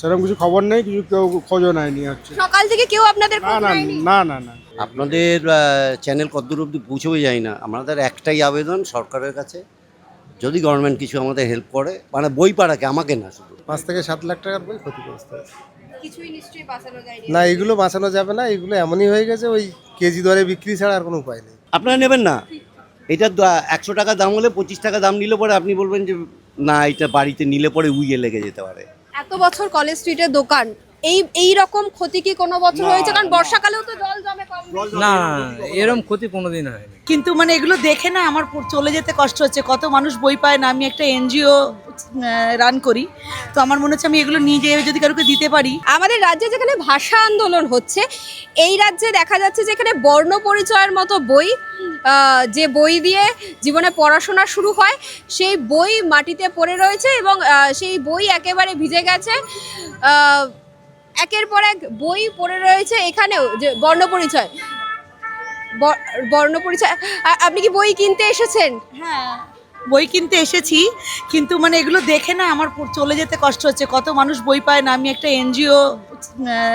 সেরকম কিছু খবর নেই কিছু কেউ খোঁজও নেয়নি হচ্ছে। সকাল থেকে কেউ আপনাদের না না না না না। আপনাদের চ্যানেল কতদূর অব্দি পৌঁছেও যায় না। আমাদের একটাই আবেদন সরকারের কাছে যদি গভর্নমেন্ট কিছু আমাদের হেল্প করে মানে বই পাড়াকে আমাকে না শুধু। পাঁচ থেকে সাত লাখ টাকার বই ক্ষতিগ্রস্ত হয়েছে। কিছুই নিশ্চয়ই বাঁচানো যায়নি। না এগুলো বাঁচানো যাবে না এগুলো এমনই হয়ে গেছে ওই কেজি দরে বিক্রি ছাড়া আর কোনো উপায় নেই। আপনারা নেবেন না? এটা একশো টাকা দাম হলে পঁচিশ টাকা দাম নিলে পরে আপনি বলবেন যে না এটা বাড়িতে নিলে পরে উইয়ে লেগে যেতে পারে। এত বছর কলেজ স্ট্রিটের দোকান। এই এই রকম ক্ষতি কি কোনো বছর হয়েছে? কারণ বর্ষাকালেও তো জল জমে কম। না এরম ক্ষতি কোনোদিন হয়নি। কিন্তু মানে এগুলো দেখে না আমার চলে যেতে কষ্ট হচ্ছে। কত মানুষ বই পায় না? আমি একটা এনজিও রান করি। তো আমার মনে হচ্ছে আমি এগুলো নিয়ে যেয়ে যদি কারোকে দিতে পারি। আমাদের রাজ্যে যেখানে ভাষা আন্দোলন হচ্ছে এই রাজ্যে দেখা যাচ্ছে যেখানে বর্ণ পরিচয়ের মতো বই যে বই দিয়ে জীবনে পড়াশোনা শুরু হয় সেই বই মাটিতে পড়ে রয়েছে এবং সেই বই একেবারে ভিজে গেছে। আহ, একের পর এক বই পড়ে রয়েছে এখানেও যে বর্ণ পরিচয়। ব- বর্ণ পরিচয় আপনি কি বই কিনতে এসেছেন? হ্যাঁ। বই কিনতে এসেছি কিন্তু মানে এগুলো দেখে না আমার চলে যেতে কষ্ট হচ্ছে। কত মানুষ বই পায় না আমি একটা এনজিও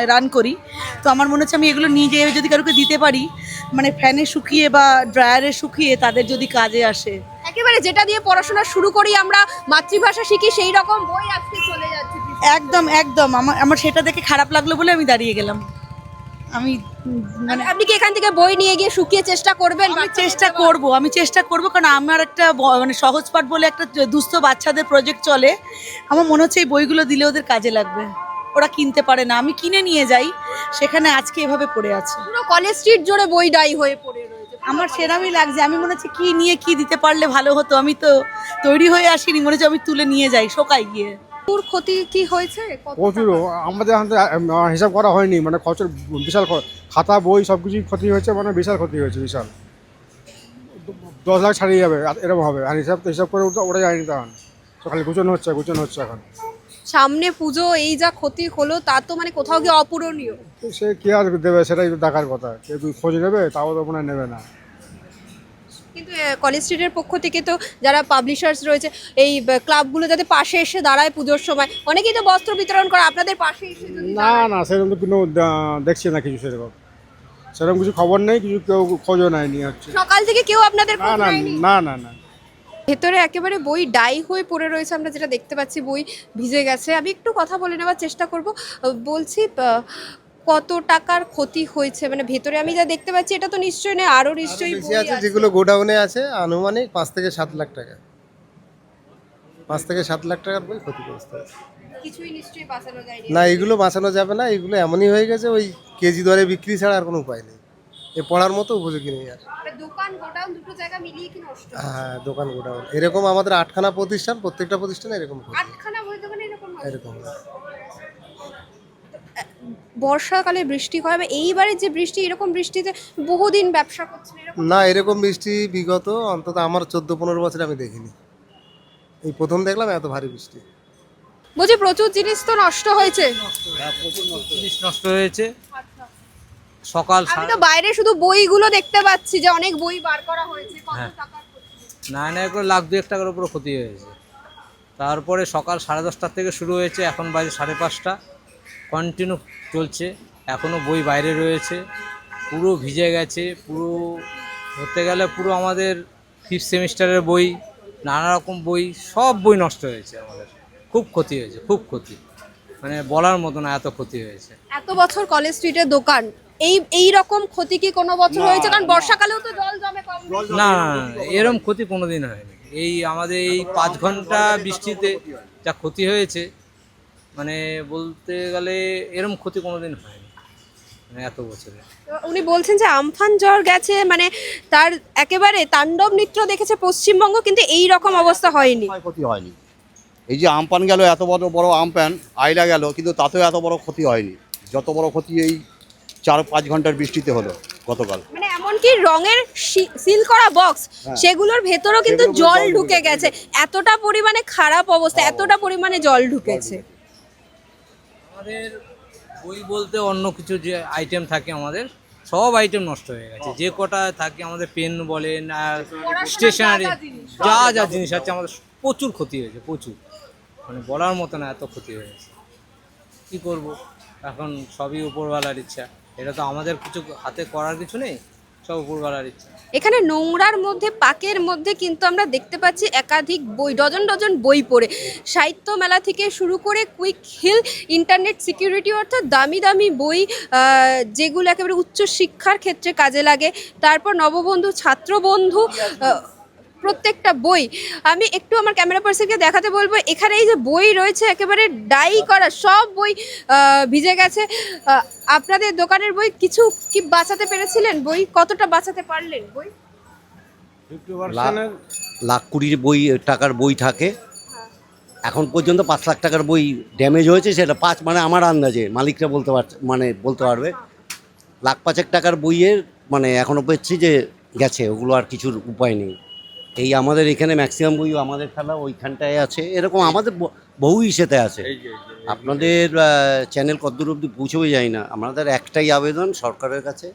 রান করি। তো আমার মনে হচ্ছে আমি এগুলো নিয়ে যেয়ে যদি কারোকে দিতে পারি মানে ফ্যানে শুকিয়ে বা ড্রায়ারে শুকিয়ে তাদের যদি কাজে আসে। একেবারে যেটা দিয়ে পড়াশোনা শুরু করি আমরা মাতৃভাষা শিখি সেই রকম বই আজকে চলে যাচ্ছে। একদম একদম। আমার আমার সেটা দেখে খারাপ লাগল বলে আমি দাঁড়িয়ে গেলাম। আমি মানে আপনি কি এখান থেকে বই নিয়ে গিয়ে শুকিয়ে চেষ্টা করবেন? আমি চেষ্টা? করব আমি চেষ্টা করব কারণ আমার একটা মানে সহজ পাঠ বলে একটা দুস্থ বাচ্চাদের প্রজেক্ট চলে। আমার মনে হচ্ছে এই বইগুলো দিলে ওদের কাজে লাগবে। ওরা কিনতে পারে না। আমি কিনে নিয়ে যাই সেখানে আজকে এভাবে পড়ে আছে। পুরো কলেজ স্ট্রিট জুড়ে বই ডাই হয়ে পড়ে রয়েছে। আমার সেরামই লাগছে। আমি মনে হচ্ছে কি নিয়ে কি দিতে পারলে ভালো হতো। আমি তো তৈরি হয়ে আসিনি মনে হচ্ছে আমি তুলে নিয়ে যাই শোকাই গিয়ে। তোর ক্ষতি কি হয়েছে? প্রচুর আমাদের হিসাব করা হয়নি। মানে খরচের বিশাল খাতা বই সব কিছুই ক্ষতি হয়েছে মানে বিশাল ক্ষতি হয়েছে বিশাল। দশ লাখ ছাড়িয়ে যাবে এরকম হবে। আর হিসাব তো হিসাব করে ওটা যায়নি তখন। সকালে গুছানো হচ্ছে গুছানো হচ্ছে এখন। সামনে পুজো এই যা ক্ষতি হলো তা তো মানে কোথাও গিয়ে অপূরণীয়। সে কে আর দেবে সেটাই তো দেখার কথা। কেউ খোঁজ নেবে তাও তো মনে নেবে না। কিন্তু কলেজ স্ট্রিটের পক্ষ থেকে তো যারা পাবলিশার্স রয়েছে এই ক্লাবগুলো যাতে পাশে এসে দাঁড়ায় পুজোর সময় অনেকেই তো বস্ত্র বিতরণ করে আপনাদের পাশে এসে যদি না না সেরকম তো কোনো দেখছি না কিছু সেরকম। সেরকম কিছু খবর নেই কিছু কেউ খোঁজও নেয়নি হচ্ছে। সকাল থেকে কেউ আপনাদের না খোঁজ না নেয়নি? না না না। ভেতরে একেবারে বই ডাই হয়ে পড়ে রয়েছে আমরা যেটা দেখতে পাচ্ছি বই ভিজে গেছে। আমি একটু কথা বলে নেওয়ার চেষ্টা করব। বলছি আহ, কত টাকার ক্ষতি হয়েছে? মানে ভেতরে আমি যা দেখতে পাচ্ছি এটা তো নিশ্চয়ই নয় আরও নিশ্চয়ই বেশি আছে আছে। যেগুলো গোডাউনে আছে আনুমানিক পাঁচ থেকে সাত লাখ টাকা। পাঁচ থেকে সাত লাখ টাকার বই ক্ষতিগ্রস্ত হয়েছে। কিছুই নিশ্চয়ই বাঁচানো যায়নি। না এগুলো বাঁচানো যাবে না এগুলো এমনই হয়ে গেছে ওই কেজি দরে বিক্রি ছাড়া আর কোনো উপায় নেই। এ পড়ার মতো উপযোগী নেই আর। দোকান গোডাউন দুটো জায়গা মিলিয়ে কি নষ্ট হ্যাঁ দোকান গোডাউন। এরকম আমাদের আটখানা প্রতিষ্ঠান প্রত্যেকটা প্রতিষ্ঠানে এরকম আটখানা বই দোকানে এরকম? এরকম বর্ষাকালে বৃষ্টি হয় বা এইবারে যে বৃষ্টি এরকম বৃষ্টিতে বহুদিন ব্যবসা করছেন এরকম? না এরকম বৃষ্টি বিগত অন্তত আমার চোদ্দ পনেরো বছর আমি দেখিনি। এই প্রথম দেখলাম এত ভারী বৃষ্টি। বলছি প্রচুর জিনিস তো নষ্ট হয়েছে। জিনিস নষ্ট হয়েছে। সকাল আমি তো বাইরে শুধু বইগুলো দেখতে পাচ্ছি যে অনেক বই বার করা হয়েছে কত হ্যাঁ। টাকার ক্ষতি? নয় নয় করে লাখ দুয়েক টাকার উপরে ক্ষতি হয়েছে। তারপরে সকাল সাড়ে দশটার থেকে শুরু হয়েছে এখন বাজে সাড়ে পাঁচটা। কন্টিনিউ চলছে এখনও বই বাইরে রয়েছে পুরো ভিজে গেছে পুরো ধরতে গেলে পুরো আমাদের ফিফথ সেমিস্টারের বই নানা রকম বই সব বই নষ্ট হয়েছে আমাদের। খুব ক্ষতি হয়েছে খুব ক্ষতি। মানে বলার মতো না এত ক্ষতি হয়েছে। এত বছর কলেজ স্ট্রিটের দোকান এই এই রকম ক্ষতি কি কোনো বছর হয়েছে? কারণ বর্ষাকালেও তো জল জমে কম। না এরম ক্ষতি কোনোদিন হয়নি। এই আমাদের এই পাঁচ ঘণ্টা বৃষ্টিতে যা ক্ষতি হয়েছে মানে বলতে গেলে এরম ক্ষতি কোনোদিন হয়নি মানে এত বছরে। তো উনি বলছেন যে আমফান জ্বর গেছে মানে তার একেবারে তাণ্ডব নৃত্য দেখেছে পশ্চিমবঙ্গ কিন্তু এই রকম অবস্থা হয়নি। ক্ষতি হয়নি। এই যে আমপান গেল এত বড় বড় আমপান আইলা গেল কিন্তু তাতেও এত বড় ক্ষতি হয়নি। যত বড় ক্ষতি এই চার পাঁচ ঘণ্টার বৃষ্টিতে হলো গতকাল। মানে এমনকি রঙের সিল করা বক্স সেগুলোর ভেতরও কিন্তু জল জল ঢুকে গেছে। এতটা পরিমাণে খারাপ অবস্থা এতটা পরিমাণে জল ঢুকেছে। আমাদের বই বলতে অন্য কিছু যে আইটেম থাকে আমাদের সব আইটেম নষ্ট হয়ে গেছে। যে কটা থাকে আমাদের পেন বলেন আর স্টেশনারি যা যা জিনিস। আছে আমাদের প্রচুর ক্ষতি হয়েছে প্রচুর। মানে বলার মতো না এত ক্ষতি হয়ে গেছে। কী করব? এখন সবই উপরওয়ালার ইচ্ছা। এটা তো আমাদের কিছু হাতে করার কিছু নেই। এখানে নোংরার মধ্যে, পাকের মধ্যে কিন্তু আমরা দেখতে পাচ্ছি একাধিক বই, ডজন ডজন বই পড়ে। সাহিত্য মেলা থেকে শুরু করে কুইক হিল, ইন্টারনেট সিকিউরিটি অর্থাৎ দামি দামি বই যেগুলো একেবারে উচ্চ শিক্ষার ক্ষেত্রে কাজে লাগে। তারপর নববন্ধু, ছাত্রবন্ধু প্রত্যেকটা বই। আমি একটু আমার ক্যামেরা পার্সনকে দেখাতে বলব এখানে এই যে বই রয়েছে একেবারে ডাই করা সব বই ভিজে গেছে। আপনাদের দোকানের বই কিছু কি বাঁচাতে পেরেছিলেন বই? কতটা বাঁচাতে পারলেন বই? লাখ লাখ কুড়ির বই টাকার বই থাকে। এখন পর্যন্ত পাঁচ লাখ টাকার বই ড্যামেজ হয়েছে সেটা পাঁচ মানে আমার আন্দাজে মালিকরা বলতে পারছে মানে বলতে পারবে। লাখ পাঁচেক টাকার বইয়ের মানে এখনও পেয়েছি যে গেছে ওগুলো আর কিছুর উপায় নেই। এই আমাদের এখানে ম্যাক্সিমাম বই আমাদের খেলা ওইখানটায় আছে। এরকম আমাদের বহু ইসেতে আছে। আপনাদের চ্যানেল কতদূর অবধি পৌঁছবে যায় না। আমাদের একটাই আবেদন সরকারের কাছে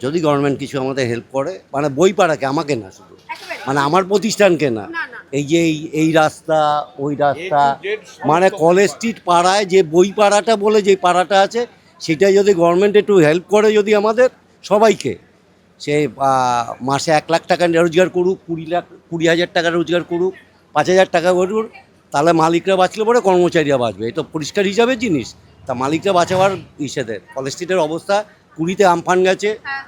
যদি গভর্নমেন্ট কিছু আমাদের হেল্প করে মানে বই পাড়াকে আমাকে না শুধু। মানে আমার প্রতিষ্ঠানকে না। এই যে এই এই রাস্তা ওই রাস্তা মানে কলেজ স্ট্রিট পাড়ায় যে বই পাড়াটা বলে যে পাড়াটা আছে সেটা যদি গভর্নমেন্ট একটু হেল্প করে যদি আমাদের সবাইকে। সে মাসে এক লাখ টাকা রোজগার করুক কুড়ি লাখ কুড়ি হাজার টাকা রোজগার করুক পাঁচ হাজার টাকা করুক তাহলে মালিকরা বাঁচলে পরে কর্মচারীরা বাঁচবে। এই তো পরিষ্কার হিসাবে জিনিস। তা মালিকরা বাঁচাবার ইসেদের। কলেজ স্ট্রিটের অবস্থা কুড়িতে আমফান গেছে। হ্যাঁ।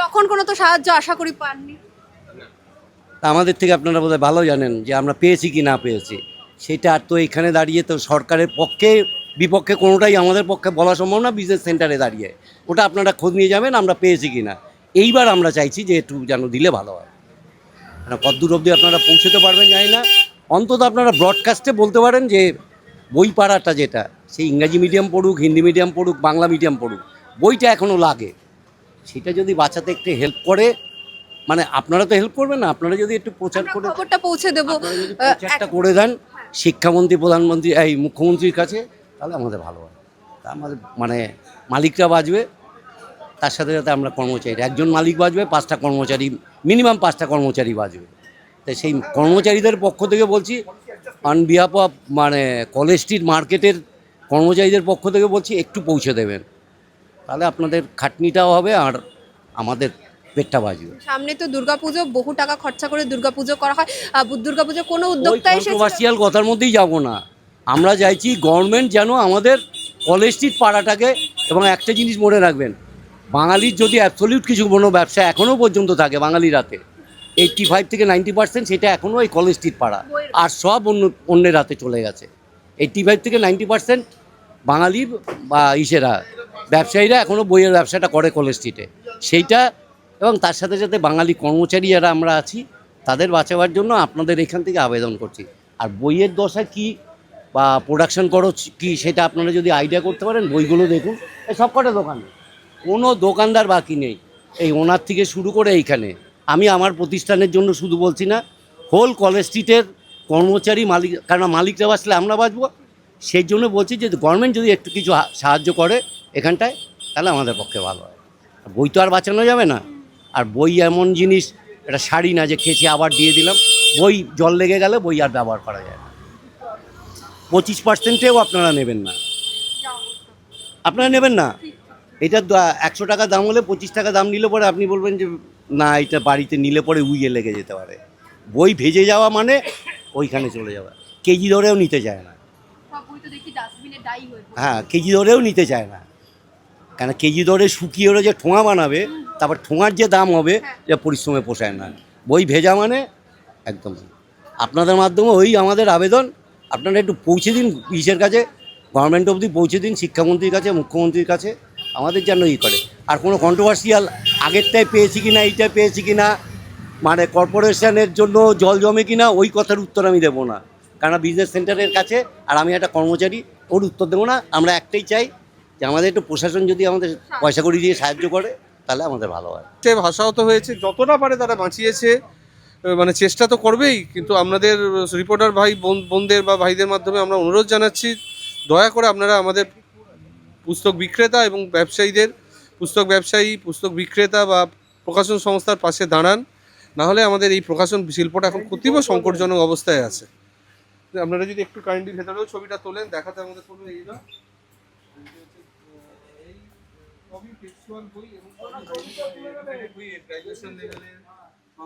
তখন কোনো তো সাহায্য আশা করি পাননি। তা আমাদের থেকে আপনারা বোধহয় ভালো জানেন যে আমরা পেয়েছি কি না পেয়েছি। সেটা আর তো এখানে দাঁড়িয়ে তো সরকারের পক্ষে বিপক্ষে কোনোটাই আমাদের পক্ষে বলা সম্ভব না বিজনেস সেন্টারে দাঁড়িয়ে। ওটা আপনারা খোঁজ নিয়ে যাবেন আমরা পেয়েছি কি না। এইবার আমরা চাইছি যে একটু যেন দিলে ভালো হয়। মানে কতদূর অবধি আপনারা পৌঁছতে পারবেন জানি না। অন্তত আপনারা ব্রডকাস্টে বলতে পারেন যে বই পাড়াটা যেটা সেই ইংরাজি মিডিয়াম পড়ুক হিন্দি মিডিয়াম পড়ুক বাংলা মিডিয়াম পড়ুক বইটা এখনও লাগে। সেটা যদি বাঁচাতে একটু হেল্প করে মানে আপনারা তো হেল্প করবেন না আপনারা যদি একটু প্রচার করে খবরটা পৌঁছে দেবো। প্রচারটা করে দেন শিক্ষামন্ত্রী প্রধানমন্ত্রী এই মুখ্যমন্ত্রীর কাছে তাহলে আমাদের ভালো হয়। তা আমাদের মানে মালিকরা বাঁচবে। তার সাথে সাথে আমরা কর্মচারী। একজন মালিক বাঁচবে পাঁচটা কর্মচারী মিনিমাম পাঁচটা কর্মচারী বাঁচবে। তাই সেই কর্মচারীদের পক্ষ থেকে বলছি অন বিহাফ অফ মানে কলেজ স্ট্রিট মার্কেটের কর্মচারীদের পক্ষ থেকে বলছি একটু পৌঁছে দেবেন। তাহলে আপনাদের খাটনিটাও হবে আর আমাদের পেটটা বাঁচবে। সামনে তো দুর্গাপুজো বহু টাকা খরচা করে দুর্গাপুজো করা হয়। দুর্গাপুজো কোনো উদ্যোক্তা এসেছে? কন্ট্রোভার্সিয়াল কথার মধ্যেই যাব না। আমরা চাইছি গভর্নমেন্ট যেন আমাদের কলেজ স্ট্রিট পাড়াটাকে এবং একটা জিনিস মনে রাখবেন বাঙালির যদি অ্যাবসলিউট কিছু কোনো ব্যবসা এখনও পর্যন্ত থাকে বাঙালির হাতে এইট্টি ফাইভ থেকে নাইনটি পার্সেন্ট সেটা এখনও এই কলেজ স্ট্রিট পাড়া। আর সব অন্য, অন্যের হাতে চলে গেছে। এইট্টি ফাইভ থেকে নাইনটি পার্সেন্ট বাঙালি বা ইসেরা, ব্যবসায়ীরা এখনও বইয়ের ব্যবসাটা করে কলেজ স্ট্রিটে সেইটা এবং তার সাথে সাথে বাঙালি কর্মচারী যারা আমরা আছি, তাদের বাঁচাবার জন্য আপনাদের এখান থেকে আবেদন করছি। আর বইয়ের দশা কি বা প্রোডাকশন খরচ কি সেটা আপনারা যদি আইডিয়া করতে পারেন, বইগুলো দেখুন। এই সব কটা দোকান। কোনো দোকানদার বাকি নেই। এই ওনার থেকে শুরু করে এইখানে। আমি আমার প্রতিষ্ঠানের জন্য শুধু বলছি না হোল কলেজ স্ট্রিটের কর্মচারী মালিক কারণ মালিকরা বাঁচলে আমরা বাঁচবো। সেই জন্য বলছি যে গভর্নমেন্ট যদি একটু কিছু সাহায্য করে এখানটায়, তাহলে আমাদের পক্ষে ভালো হয়। বই তো আর বাঁচানো যাবে না। আর বই এমন জিনিস এটা শাড়ি না যে খেয়েছি আবার দিয়ে দিলাম, বই জল লেগে গেলে বই আর ব্যবহার করা যায় না। পঁচিশ পার্সেন্টেও আপনারা নেবেন না। আপনারা নেবেন না? এটা একশো টাকা দাম হলে পঁচিশ টাকা দাম নিলে পরে আপনি বলবেন যে না এটা বাড়িতে নিলে পরে উইয়ে লেগে যেতে পারে। বই ভেজে যাওয়া মানে ওইখানে চলে যাওয়া। কেজি ধরেও নিতে চায় না। হয়ে। হ্যাঁ কেজি ধরেও নিতে চায় না। কেন কেজি ধরে শুকিয়ে ওরা যে ঠোঙা বানাবে তারপর ঠোঙার যে দাম হবে যে পরিশ্রমে পোষায় না। বই ভেজা মানে একদম। আপনাদের মাধ্যমে ওই আমাদের আবেদন। আপনারা একটু পৌঁছে দিন ইসের কাছে গভর্নমেন্ট অবধি পৌঁছে দিন শিক্ষামন্ত্রীর কাছে মুখ্যমন্ত্রীর কাছে। আমাদের যেন ই করে। আর কোনো কন্ট্রোভার্সিয়াল আগেরটাই পেয়েছি কি না এইটাই পেয়েছি কি না মানে কর্পোরেশনের জন্য জল জমে কি না ওই কথার উত্তর আমি দেবো না। কারণ বিজনেস সেন্টারের কাছে, আর আমি একটা কর্মচারী, ওর উত্তর দেবো না। আমরা একটাই চাই যে আমাদের একটু প্রশাসন যদি আমাদের পয়সা করি দিয়ে সাহায্য করে, তাহলে আমাদের ভালো হয়। সে ভাষাহত হয়েছে, যতটা পারে তারা বাঁচিয়েছে মানে চেষ্টা তো করবেই, কিন্তু আপনাদের রিপোর্টার ভাই, বোন, বোনদের বা ভাইদের মাধ্যমে আমরা অনুরোধ জানাচ্ছি, দয়া করে আপনারা আমাদের পুস্তক বিক্রেতা এবং ব্যবসায়ীদের, পুস্তক ব্যবসায়ী, পুস্তক বিক্রেতা বা প্রকাশন সংস্থার পাশে দাঁড়ান। না হলে আমাদের এই প্রকাশন শিল্পটা এখন অতীব সংকটজনক অবস্থায় আছে। আপনারা যদি একটু কাইন্ডলি ভেতরেও ছবিটা তোলেন, দেখাতে আমাদের কোনো এই না।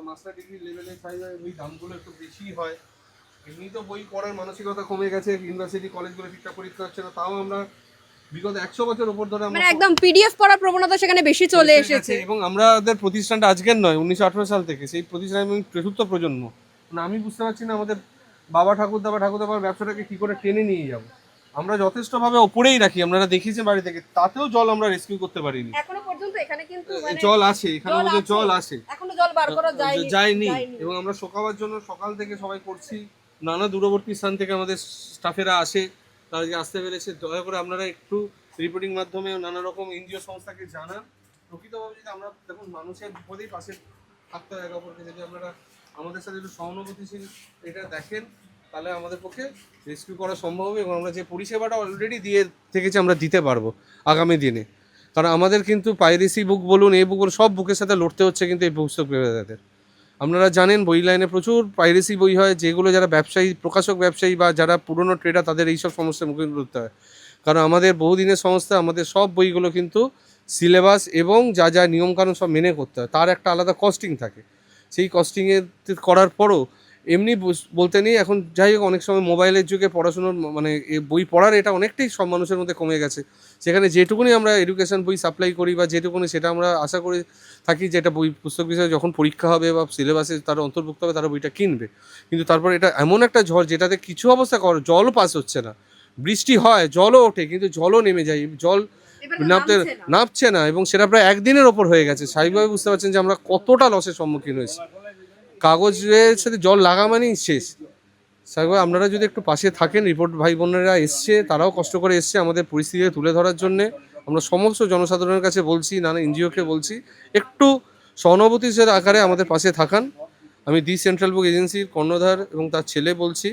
মাস্টার ডিগ্রি লেভেলের দামগুলো একটু হয়। এমনি তো বই পড়ার মানসিকতা কমে গেছে ইউনিভার্সিটি কলেজগুলো ঠিকঠাক পরীক্ষা হচ্ছে না, তাও আমরা বিগত একশো বছর উপর ধরে আমরা মানে একদম পিডিএফ পড়ার প্রবণতা সেখানে বেশি চলে এসেছে। এবং আমাদের প্রতিষ্ঠানটা আজকের নয় উনিশশো আঠারো সাল থেকে। সেই প্রতিষ্ঠান এবং চতুর্থ প্রজন্ম। মানে আমি বুঝতে পারছি না আমাদের বাবা ঠাকুরদা বা ঠাকুরদাবার ব্যবসাটাকে কি করে টেনে নিয়ে যাব। আমরা যথেষ্টভাবে ওপরেই রাখি আপনারা দেখিয়েছেন বাড়ি থেকে। তাতেও জল আমরা রেস্কিউ করতে পারিনি। এখনও পর্যন্ত এখানে কিন্তু মানে জল আছে এখানে আছে। জল আছে। এখনও জল বার করা যায়নি যায়নি। এবং আমরা শোকাবার জন্য সকাল থেকে সবাই করছি। নানা দূরবর্তী স্থান থেকে আমাদের স্টাফেরা আসে। তারা যে আসতে পেরেছে। দয়া করে আপনারা একটু রিপোর্টিং মাধ্যমে নানা রকম এনজিও সংস্থাকে জানান। প্রকৃতভাবে যদি আমরা দেখুন, মানুষের বিপদেই পাশে থাকতে হয় একে অপরকে। যদি আপনারা আমাদের সাথে একটু সহানুভূতিশীল এটা দেখেন, তাহলে আমাদের পক্ষে রেস্কিউ করা সম্ভব হবে এবং আমরা যে পরিষেবাটা অলরেডি দিয়ে থেকেছি আমরা দিতে পারব আগামী দিনে। কারণ আমাদের কিন্তু পাইরেসি বুক বলুন, এই বুক বলুন, সব বুকের সাথে লড়তে হচ্ছে কিন্তু এই পুস্তক বিক্রেতাদের আপনারা জানেন বই লাইনে প্রচুর পাইরেসি বই হয়, যেগুলো যারা ব্যবসায়ী, প্রকাশক ব্যবসায়ী বা যারা পুরনো ট্রেডার তাদের এইসব সমস্যার মুখোমুখি করতে হয়। কারণ আমাদের বহুদিনের সংস্থা, আমাদের সব বইগুলো কিন্তু সিলেবাস এবং যা যা নিয়মকানুন সব মেনে করতে হয়, তার একটা আলাদা কস্টিং থাকে। সেই কস্টিংয়ে করার পরও এমনি বলতে নেই এখন যাই হোক অনেক সময় মোবাইলের যুগে পড়াশোনার মানে এ বই পড়ার এটা অনেকটাই সব মানুষের মধ্যে কমে গেছে। সেখানে যেটুকুনি আমরা এডুকেশন বই সাপ্লাই করি বা যেটুকুনি সেটা আমরা আশা করে থাকি যে এটা বই পুস্তক বিষয়ে যখন পরীক্ষা হবে বা সিলেবাসে তারা অন্তর্ভুক্ত হবে তারা বইটা কিনবে। কিন্তু তারপর এটা এমন একটা ঝড় যেটাতে কিছু অবস্থা কর জল পাস হচ্ছে না। বৃষ্টি হয় জলও ওঠে কিন্তু জলও নেমে যায় জল নামতে নামছে না। এবং সেটা প্রায় একদিনের ওপর হয়ে গেছে। স্বাভাবিকভাবে বুঝতে পারছেন যে আমরা কতটা লসের সম্মুখীন হয়েছি। কাগজের সাথে জল লাগা মানেই শেষ। স্বাভাবিকভাবে আপনারা যদি একটু পাশে থাকেন, রিপোর্ট ভাই বোনেরা এসছে, তারাও কষ্ট করে এসছে আমাদের পরিস্থিতিকে তুলে ধরার জন্যে। আমরা সমস্ত জনসাধারণের কাছে বলছি, নানা এনজিওকে বলছি, একটু সহানুভূতির আকারে আমাদের পাশে থাকান। আমি দি সেন্ট্রাল বুক এজেন্সির কর্ণধার এবং তার ছেলে বলছি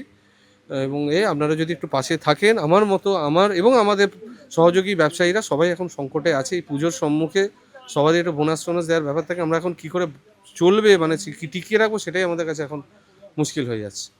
এবং এ, আপনারা যদি একটু পাশে থাকেন, আমার মতো আমার এবং আমাদের সহযোগী ব্যবসায়ীরা সবাই এখন সংকটে আছে। এই পুজোর সম্মুখে সবারই একটু বোনাস টোনাস দেওয়ার ব্যাপার থাকে, আমরা এখন কি করে চলবে মানে টিকিয়ে রাখব সেটাই আমাদের কাছে এখন মুশকিল হয়ে যাচ্ছে।